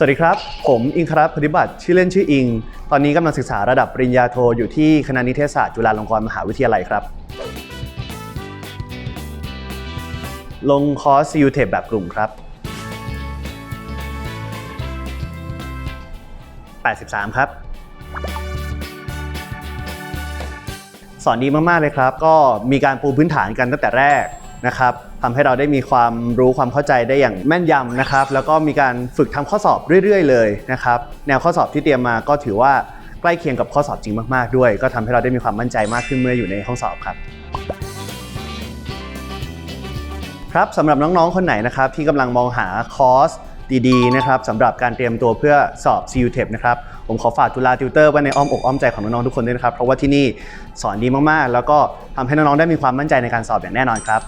สวัสดีครับ ผมอิงครัตน์ปฏิบัติชื่อเล่นชื่ออิง ตอนนี้กำลังศึกษาระดับปริญญาโทอยู่ที่คณะนิเทศศาสตร์จุฬาลงกรณ์มหาวิทยาลัยครับ ลงคอร์ส CU t e p แบบกลุ่มครับ 83 ครับ สอนดีมาก ๆ เลยครับ ก็มีการปูพื้นฐานกันตั้งแต่แรก นะครับทำให้เราได้มีความรู้ความเข้าใจได้อย่างแม่นยำนะครับ แล้วก็มีการฝึกทำข้อสอบเรื่อย ๆ เลยนะครับแนวข้อสอบที่เตรียมมาก็ถือว่าใกล้เคียงกับข้อสอบจริงมากๆด้วย ก็ทำให้เราได้มีความมั่นใจมากขึ้นเมื่ออยู่ในห้องสอบครับครับสำหรับน้องๆ คนไหนนะครับที่กำลังมองหาคอร์สดีๆนะครับสำหรับการเตรียมตัวเพื่อสอบ CU t e p นะครับผมขอฝากจุฬาติวเตอร์ไว้ในอ้อมอกอ้อมใจของน้องๆ ทุกคนด้วยนะครับ เพราะว่าที่นี่สอนดีมากๆ แล้วก็ทำให้น้องๆ ได้มีความมั่นใจในการสอบอย่างแน่นอนครับ